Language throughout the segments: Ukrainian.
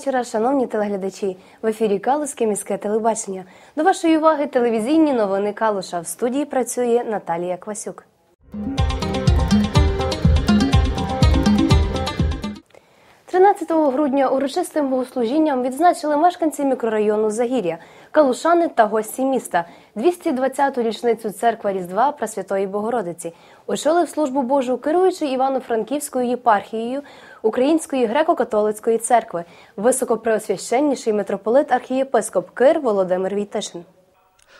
Вечора, шановні телеглядачі. В ефірі Калузьке міське телебачення. До вашої уваги телевізійні новини Калуша. В студії працює Наталія Квасюк. «13 грудня урочистим богослужінням відзначили мешканці мікрорайону Загір'я, калушани та гості міста. 220-ту річницю церква Різдва Пресвятої Богородиці очолив службу Божу керуючий Івано-Франківською єпархією Української греко-католицької церкви, високопреосвященніший митрополит архієпископ Кир Володимир Війтишин.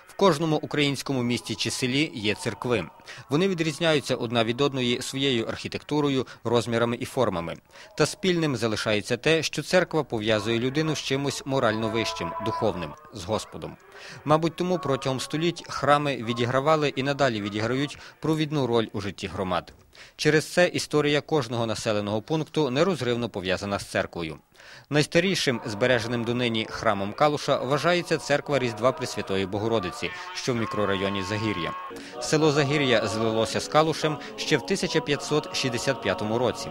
В кожному українському місті чи селі є церкви. Вони відрізняються одна від одної своєю архітектурою, розмірами і формами. Та спільним залишається те, що церква пов'язує людину з чимось морально вищим, духовним, з Господом. Мабуть, тому протягом століть храми відігравали і надалі відіграють провідну роль у житті громад. Через це історія кожного населеного пункту нерозривно пов'язана з церквою. Найстарішим збереженим донині храмом Калуша вважається церква Різдва Пресвятої Богородиці, що в мікрорайоні Загір'я. Село Загір'я злилося з Калушем ще в 1565 році.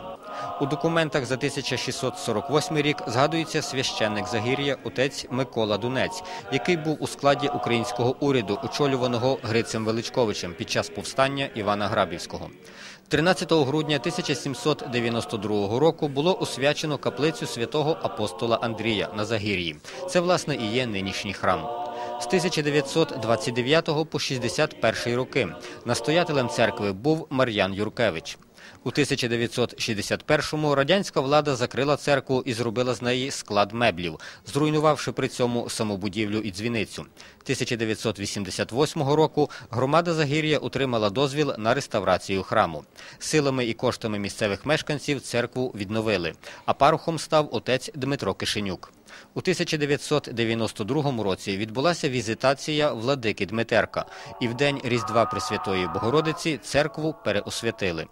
У документах за 1648 рік згадується священник Загір'я отець Микола Дунець, який був у складі українського уряду, очолюваного Грицем Величковичем під час повстання Івана Грабівського. 13 грудня 1792 року було освячено каплицю святого апостола Андрія на Загір'ї. Це, власне, і є нинішній храм. З 1929 по 61 роки настоятелем церкви був Мар'ян Юркевич. У 1961-му радянська влада закрила церкву і зробила з неї склад меблів, зруйнувавши при цьому саму будівлю і дзвіницю. 1988 року громада Загір'я отримала дозвіл на реставрацію храму. Силами і коштами місцевих мешканців церкву відновили, а парохом став отець Дмитро Кишенюк. У 1992 році відбулася візитація владики Дмитерка, і в день Різдва Пресвятої Богородиці церкву переосвятили.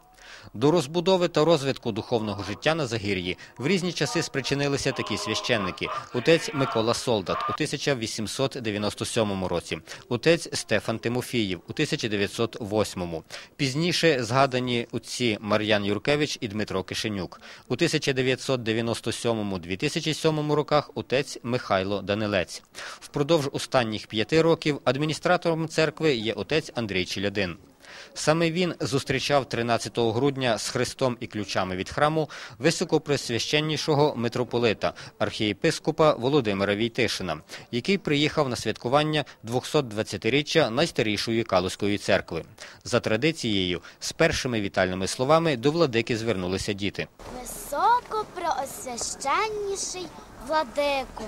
До розбудови та розвитку духовного життя на Загір'ї в різні часи спричинилися такі священники: отець Микола Солдат у 1897 році, отець Стефан Тимофіїв у 1908, пізніше згадані отці Мар'ян Юркевич і Дмитро Кишенюк. У 1997-2007 роках отець Михайло Данилець. Впродовж останніх п'яти років адміністратором церкви є отець Андрій Челядин. Саме він зустрічав 13 грудня з Христом і ключами від храму високопресвященнішого митрополита архієпископа Володимира Війтишина, який приїхав на святкування 220-річчя найстарішої Калузької церкви. За традицією, з першими вітальними словами до владики звернулися діти. Високопросвященніший владику.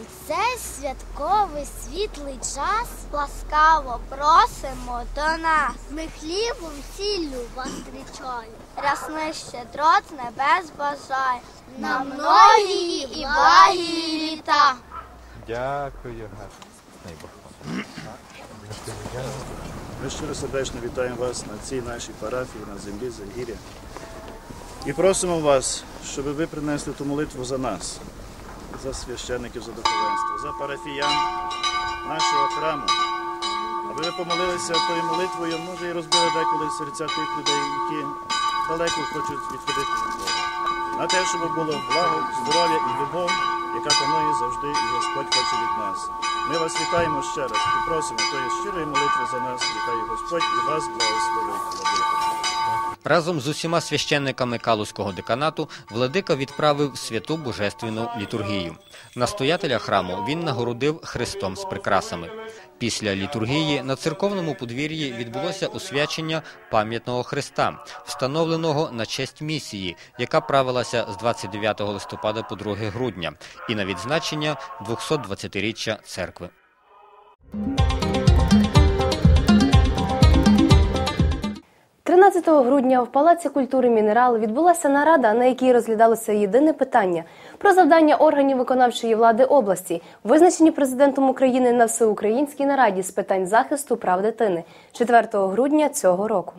У цей святковий світлий час ласкаво просимо до нас. Ми хлібом сіллю вас зустрічаємо. Рясни щедрот з небес бажає. На многії і благі літа. Дякую, Дай Ми щиро сердечно вітаємо вас на цій нашій парафії, на землі Загір'я. І просимо вас, щоб ви принесли ту молитву за нас, за священників, за духовенство, за парафіян нашого храму. Аби ви помолилися тою молитвою, може і розбили деколи серця тих людей, які далеко хочуть відходити від Бога. На те, щоб було благо, здоров'я і любов, яка панує завжди, і Господь хоче від нас. Ми вас вітаємо ще раз і просимо тої щирої молитви за нас, нехай Господь і вас благословить. Разом з усіма священниками Калузького деканату владика відправив святу божественну літургію. Настоятеля храму він нагородив хрестом з прикрасами. Після літургії на церковному подвір'ї відбулося освячення пам'ятного хреста, встановленого на честь місії, яка правилася з 29 листопада по 2 грудня, і на відзначення 220-річчя церкви. 13 грудня в Палаці культури Мінерал відбулася нарада, на якій розглядалося єдине питання про завдання органів виконавчої влади області, визначені президентом України на всеукраїнській нараді з питань захисту прав дитини 4 грудня цього року.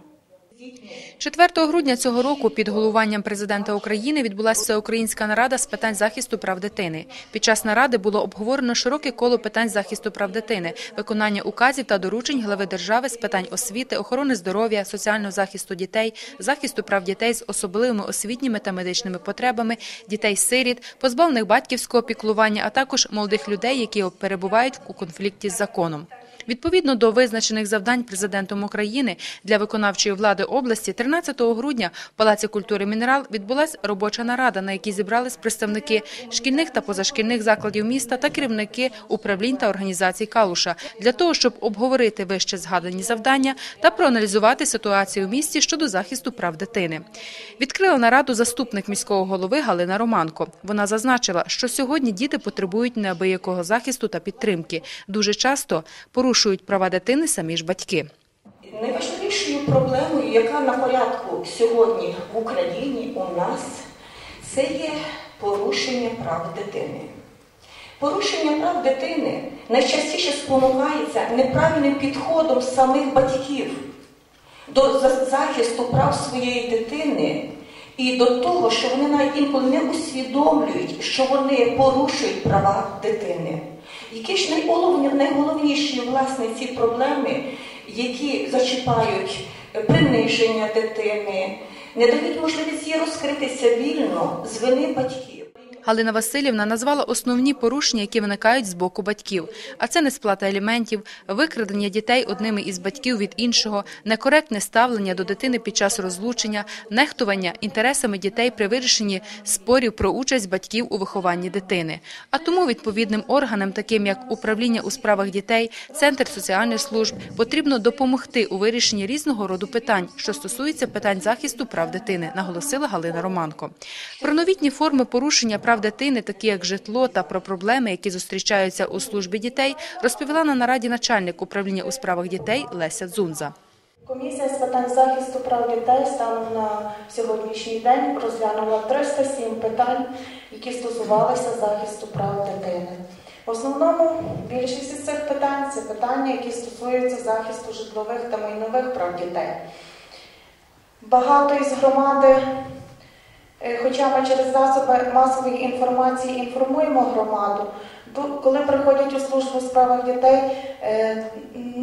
4 грудня цього року під головуванням президента України відбулася всеукраїнська нарада з питань захисту прав дитини. Під час наради було обговорено широке коло питань захисту прав дитини, виконання указів та доручень глави держави з питань освіти, охорони здоров'я, соціального захисту дітей, захисту прав дітей з особливими освітніми та медичними потребами, дітей-сиріт, позбавлених батьківського піклування, а також молодих людей, які перебувають у конфлікті з законом. Відповідно до визначених завдань президентом України для виконавчої влади області, 13 грудня в Палаці культури Мінерал відбулася робоча нарада, на якій зібрались представники шкільних та позашкільних закладів міста та керівники управлінь та організацій Калуша для того, щоб обговорити вище згадані завдання та проаналізувати ситуацію в місті щодо захисту прав дитини. Відкрила нараду заступник міського голови Галина Романко. Вона зазначила, що сьогодні діти потребують неабиякого захисту та підтримки. Дуже часто порушують права дитини самі ж батьки. Найважливішою проблемою, яка на порядку сьогодні в Україні у нас, це є порушення прав дитини. Порушення прав дитини найчастіше спонукається неправильним підходом самих батьків до захисту прав своєї дитини і до того, що вони навіть інколи не усвідомлюють, що вони порушують права дитини. Які ж найголовні- найголовніші власне ці проблеми, які зачіпають приниження дитини, не дають можливість їй розкритися вільно з вини батьків. Галина Васильівна назвала основні порушення, які виникають з боку батьків. А це несплата аліментів, викрадення дітей одними із батьків від іншого, некоректне ставлення до дитини під час розлучення, нехтування інтересами дітей при вирішенні спорів про участь батьків у вихованні дитини. А тому відповідним органам, таким як управління у справах дітей, центр соціальних служб, потрібно допомогти у вирішенні різного роду питань, що стосуються питань захисту прав дитини, наголосила Галина Романко. Про новітні форми порушення прав дитини, такі як житло, та про проблеми, які зустрічаються у службі дітей, розповіла на нараді начальник управління у справах дітей Леся Дзунза. Комісія з питань захисту прав дітей станом на сьогоднішній день розглянула 307 питань, які стосувалися захисту прав дитини. В основному більшість із цих питань це питання, які стосуються захисту житлових та майнових прав дітей. Багато із громади, хоча ми через засоби масової інформації інформуємо громаду, ду- коли приходять у службу в справах дітей, е,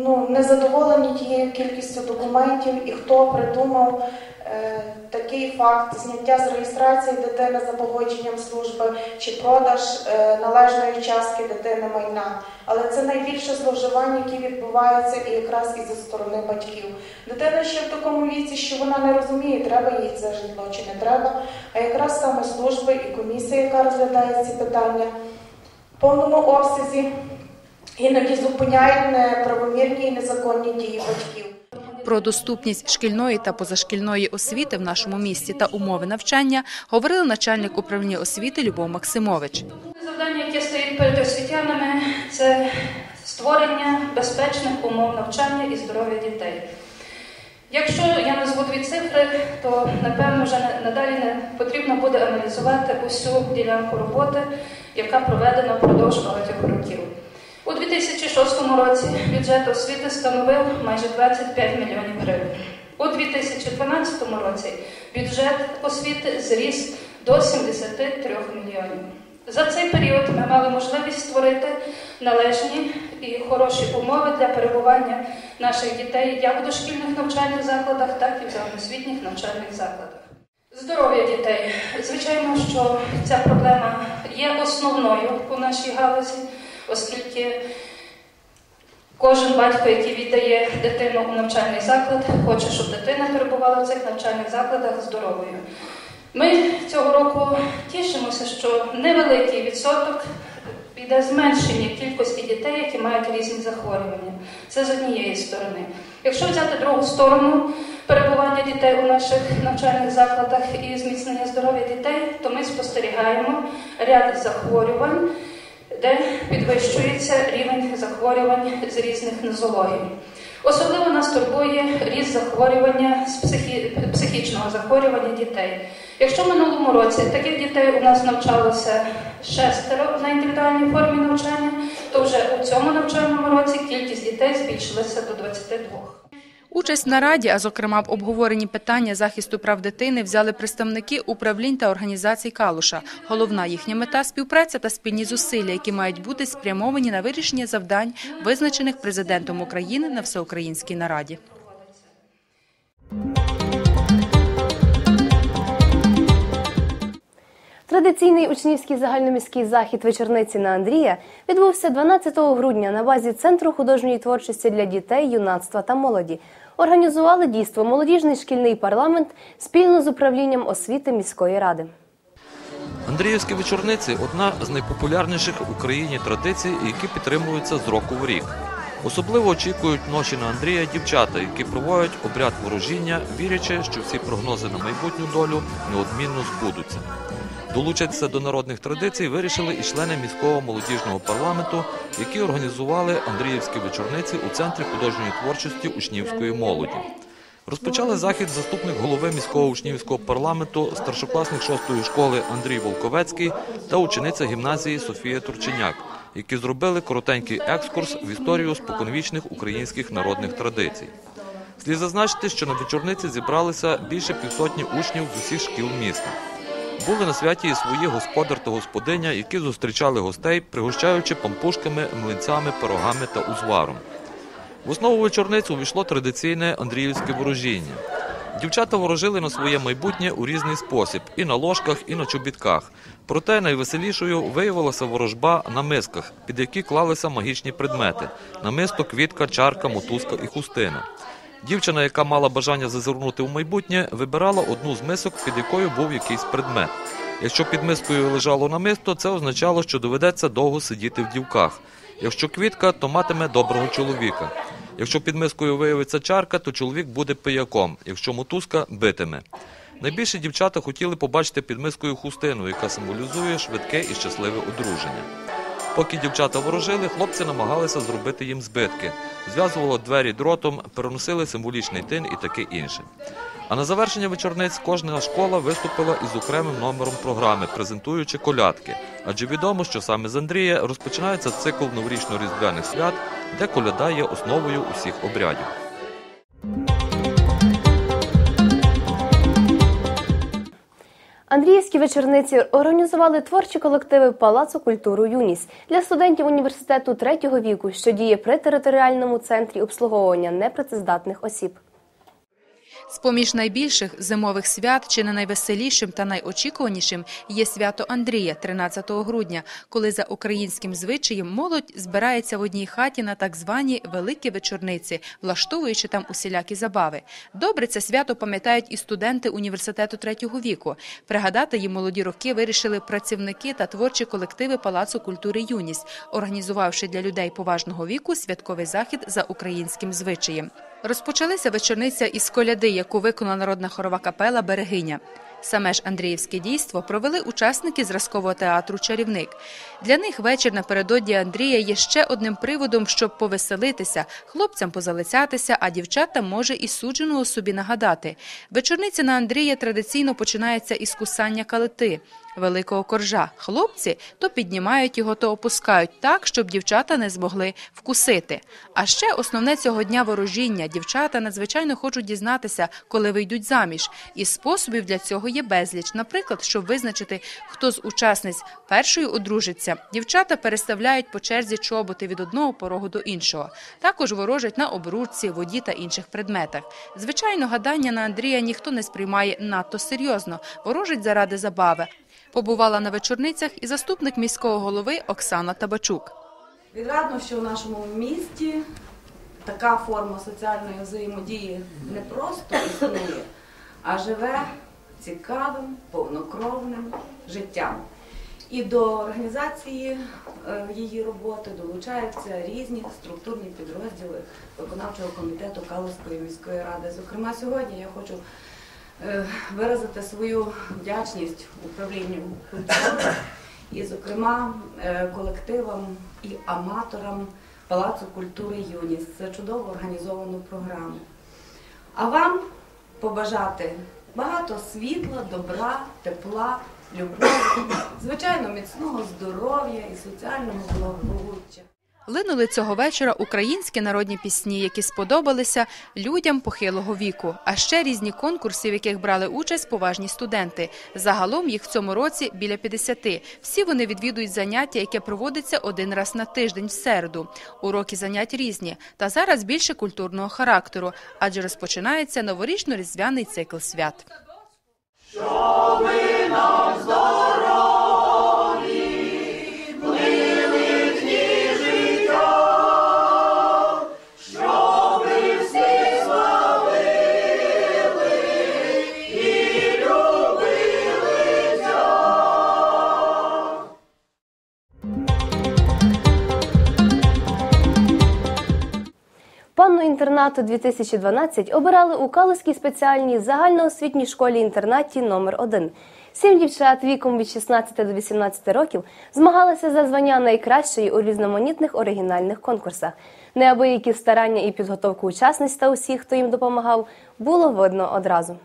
ну, не задоволені тією кількістю документів і хто придумав е, такий факт зняття з реєстрації дитини за погодженням служби чи продаж е, належної частки дитини майна. Але це найбільше зловживання, які відбуваються і якраз із сторони батьків. Дитина ще в такому віці, що вона не розуміє, треба їй це житло чи не треба. А якраз саме служби і комісія, яка розглядає ці питання, в повному обсязі іноді зупиняють неправомірні і незаконні дії батьків. Про доступність шкільної та позашкільної освіти в нашому місті та умови навчання говорили начальник управління освіти Любов Максимович. Завдання, яке стоїть перед освітянами, це створення безпечних умов навчання і здоров'я дітей. Якщо я назву дві цифри, то напевно вже не- надалі не потрібно буде аналізувати усю ділянку роботи, яка проведена впродовж багатьох років. У 2006 році бюджет освіти становив майже 25 мільйонів гривень. У 2012 році бюджет освіти зріс до 73 мільйонів. За цей період ми мали можливість створити належні і хороші умови для перебування наших дітей як у дошкільних навчальних закладах, так і в загальноосвітніх навчальних закладах. Здоров'я дітей. Звичайно, що ця проблема є основною у нашій галузі, оскільки кожен батько, який віддає дитину у навчальний заклад, хоче, щоб дитина перебувала в цих навчальних закладах здоровою. Ми цього року тішимося, що невеликий відсоток йде зменшення кількості дітей, які мають різні захворювання. Це з однієї сторони. Якщо взяти другу сторону перебування дітей у наших навчальних закладах і зміцнення здоров'я дітей, то ми спостерігаємо ряд захворювань, де підвищується рівень захворювань з різних нозологій. Особливо нас турбує ріст захворювання з психі... психічного захворювання дітей. Якщо в минулому році таких дітей у нас навчалося шестеро на індивідуальній формі навчання, то вже у цьому навчальному році кількість дітей збільшилася до 22. Участь на раді, а зокрема в обговоренні питання захисту прав дитини, взяли представники управлінь та організацій Калуша. Головна їхня мета співпраця та спільні зусилля, які мають бути спрямовані на вирішення завдань, визначених президентом України на всеукраїнській нараді. Традиційний учнівський загальноміський захід вечорниці на Андрія відбувся 12 грудня на базі Центру художньої творчості для дітей, юнацтва та молоді. Організували дійство молодіжний шкільний парламент спільно з управлінням освіти міської ради. Андріївські вечорниці одна з найпопулярніших в Україні традицій, які підтримуються з року в рік. Особливо очікують ночі на Андрія дівчата, які проводять обряд ворожіння, вірячи, що всі прогнози на майбутню долю неодмінно збудуться. Долучитися до народних традицій вирішили і члени міського молодіжного парламенту, які організували Андріївські вечорниці у центрі художньої творчості учнівської молоді. Розпочали захід заступник голови міського учнівського парламенту, старшокласник шостої школи Андрій Волковецький та учениця гімназії Софія Турченяк, які зробили коротенький екскурс в історію споконвічних українських народних традицій. Слід зазначити, що на вечорниці зібралися більше півсотні учнів з усіх шкіл міста. Були на святі і свої господар та господиня, які зустрічали гостей, пригощаючи пампушками, млинцями, пирогами та узваром. В основу вечорниць увійшло традиційне андріївське ворожіння. Дівчата ворожили на своє майбутнє у різний спосіб і на ложках, і на чобітках. Проте найвеселішою виявилася ворожба на мисках, під які клалися магічні предмети: намисто, квітка, чарка, мотузка і хустина. Дівчина, яка мала бажання зазирнути у майбутнє, вибирала одну з мисок, під якою був якийсь предмет. Якщо під мискою лежало намисто, це означало, що доведеться довго сидіти в дівках. Якщо квітка, то матиме доброго чоловіка. Якщо під мискою виявиться чарка, то чоловік буде пияком, якщо мотузка битиме. Найбільше дівчата хотіли побачити під мискою хустину, яка символізує швидке і щасливе одруження. Поки дівчата ворожили, хлопці намагалися зробити їм збитки, зв'язували двері дротом, переносили символічний тин і таке інше. А на завершення вечорниць кожна школа виступила із окремим номером програми, презентуючи колядки. Адже відомо, що саме з Андрія розпочинається цикл новорічно-різдвяних свят, де коляда є основою усіх обрядів. Андріївські вечорниці організували творчі колективи Палацу культури Юніс для студентів університету третього віку, що діє при територіальному центрі обслуговування непрацездатних осіб. З-поміж найбільших зимових свят чи не найвеселішим та найочікуванішим є свято Андрія 13 грудня, коли за українським звичаєм молодь збирається в одній хаті на так звані великі вечорниці, влаштовуючи там усілякі забави. Добре це свято пам'ятають і студенти університету третього віку. Пригадати їм молоді роки вирішили працівники та творчі колективи Палацу культури Юність, організувавши для людей поважного віку святковий захід за українським звичаєм. Розпочалися вечорниця із коляди, яку виконала народна хорова капела Берегиня. Саме ж Андріївське дійство провели учасники зразкового театру Чарівник. Для них вечір напередодні Андрія є ще одним приводом, щоб повеселитися, хлопцям позалицятися, а дівчатам може і судженого собі нагадати. Вечорниця на Андрія традиційно починається із кусання калити. Великого коржа хлопці то піднімають його, то опускають так, щоб дівчата не змогли вкусити. А ще основне цього дня ворожіння. Дівчата надзвичайно хочуть дізнатися, коли вийдуть заміж. І способів для цього є безліч. Наприклад, щоб визначити, хто з учасниць першою одружиться, дівчата переставляють по черзі чоботи від одного порогу до іншого. Також ворожать на обручці, воді та інших предметах. Звичайно, гадання на Андрія ніхто не сприймає надто серйозно, ворожить заради забави. Побувала на вечорницях і заступник міського голови Оксана Табачук. Відрадно, що в нашому місті така форма соціальної взаємодії не просто існує, а живе цікавим, повнокровним життям. І до організації е, її роботи долучаються різні структурні підрозділи виконавчого комітету Калузької міської ради. Зокрема, сьогодні я хочу е, виразити свою вдячність управлінню культури і, зокрема, е, колективам і аматорам Палацу культури Юність за чудово організовану програму. А вам побажати багато світла, добра, тепла, любові, звичайно, міцного здоров'я і соціального благополуччя. Линули цього вечора українські народні пісні, які сподобалися людям похилого віку, а ще різні конкурси, в яких брали участь поважні студенти. Загалом їх в цьому році біля 50. Всі вони відвідують заняття, яке проводиться один раз на тиждень в середу. Уроки занять різні, та зараз більше культурного характеру, адже розпочинається новорічно-різдвяний цикл свят. Панну інтернату 2012 обирали у Калузькій спеціальній загальноосвітній школі-інтернаті номер 1 Сім дівчат віком від 16 до 18 років змагалися за звання найкращої у різноманітних оригінальних конкурсах. Неабиякі старання і підготовку учасниць та усіх, хто їм допомагав, було видно одразу.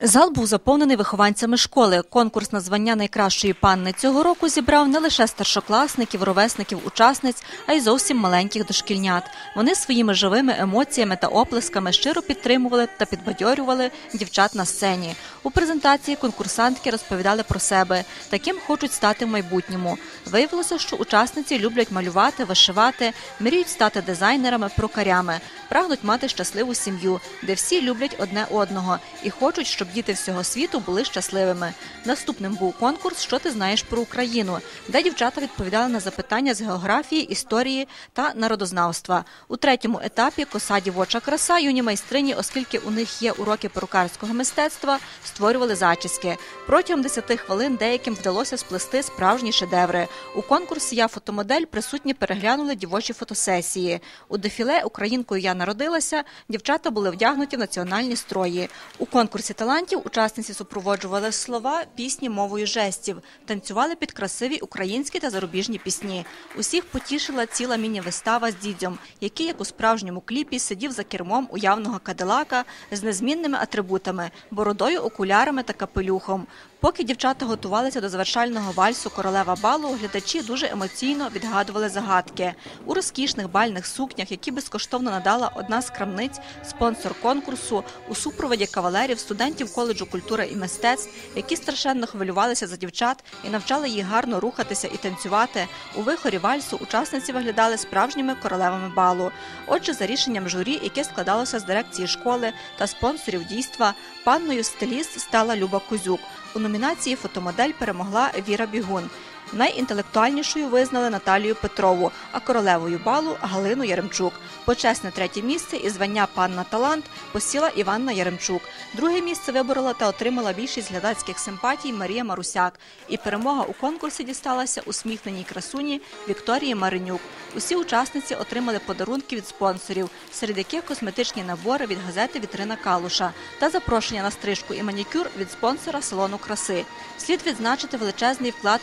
Зал був заповнений вихованцями школи. Конкурс на звання найкращої панни цього року зібрав не лише старшокласників, ровесників, учасниць, а й зовсім маленьких дошкільнят. Вони своїми живими емоціями та оплесками щиро підтримували та підбадьорювали дівчат на сцені. У презентації конкурсантки розповідали про себе, таким хочуть стати в майбутньому. Виявилося, що учасниці люблять малювати, вишивати, мріють стати дизайнерами, прокарями, прагнуть мати щасливу сім'ю, де всі люблять одне одного і хочуть, щоб діти всього світу були щасливими. Наступним був конкурс Що ти знаєш про Україну, де дівчата відповідали на запитання з географії, історії та народознавства. У третьому етапі коса дівоча краса юні майстрині, оскільки у них є уроки перукарського мистецтва, створювали зачіски. Протягом 10 хвилин деяким вдалося сплести справжні шедеври. У конкурсі Я фотомодель присутні переглянули дівочі фотосесії. У дефіле Українкою я народилася. Дівчата були вдягнуті в національні строї. У конкурсі талантів учасниці супроводжували слова, пісні мовою жестів, танцювали під красиві українські та зарубіжні пісні. Усіх потішила ціла міні-вистава з дідьом, який, як у справжньому кліпі, сидів за кермом уявного кадилака з незмінними атрибутами бородою, окулярами та капелюхом. Поки дівчата готувалися до завершального вальсу королева балу, глядачі дуже емоційно відгадували загадки у розкішних бальних сукнях, які безкоштовно надала одна з крамниць, спонсор конкурсу у супроводі кавалерів, студентів коледжу культури і мистецтв, які страшенно хвилювалися за дівчат і навчали їх гарно рухатися і танцювати. У вихорі вальсу учасниці виглядали справжніми королевами балу. Отже, за рішенням журі, яке складалося з дирекції школи та спонсорів дійства, панною стиліст стала Люба Кузюк. У номінації фотомодель перемогла Віра Бігун. Найінтелектуальнішою визнали Наталію Петрову, а королевою балу Галину Яремчук. Почесне третє місце і звання панна Талант посіла Іванна Яремчук. Друге місце виборола та отримала більшість глядацьких симпатій Марія Марусяк. І перемога у конкурсі дісталася усміхненій красуні Вікторії Маринюк. Усі учасниці отримали подарунки від спонсорів, серед яких косметичні набори від газети Вітрина Калуша та запрошення на стрижку і манікюр від спонсора салону краси. Слід відзначити величезний вклад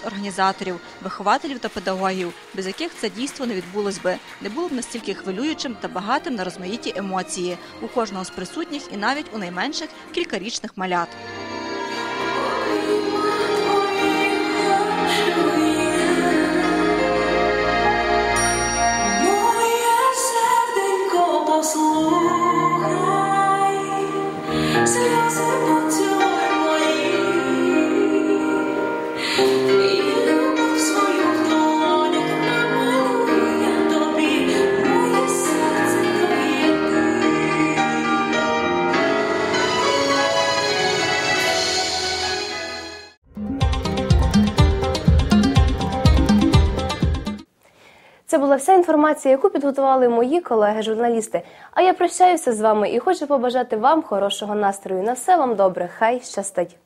організаторів, вихователів та педагогів, без яких це дійство не відбулось би, не було б настільки хвилюючим та багатим на розмаїті емоції у кожного з присутніх і навіть у найменших кількарічних малят. Це була вся інформація, яку підготували мої колеги-журналісти. А я прощаюся з вами і хочу побажати вам хорошого настрою. На все вам добре. Хай щастить!